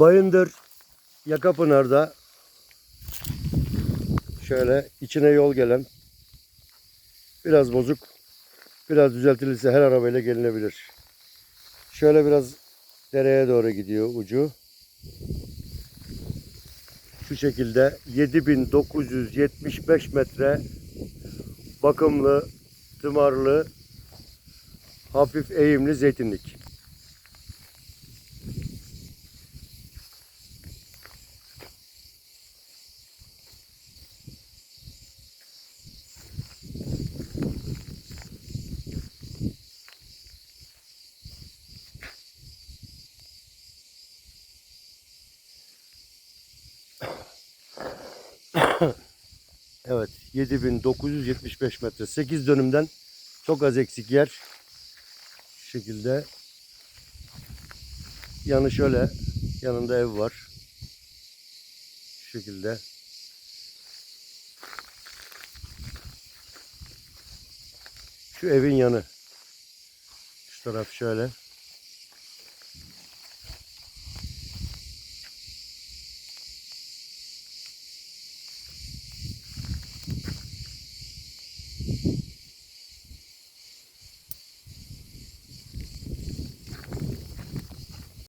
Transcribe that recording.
Bayındır Yakapınar'da şöyle içine yol gelen biraz bozuk biraz düzeltilirse her arabayla gelinebilir. Şöyle biraz dereye doğru gidiyor ucu. Şu şekilde 7975 metre bakımlı, tımarlı, hafif eğimli zeytinlik. Evet 7975 metre 8 dönümden çok az eksik yer. Şu şekilde yanı şöyle yanında ev var. Şu şekilde. Şu evin yanı. Şu taraf şöyle.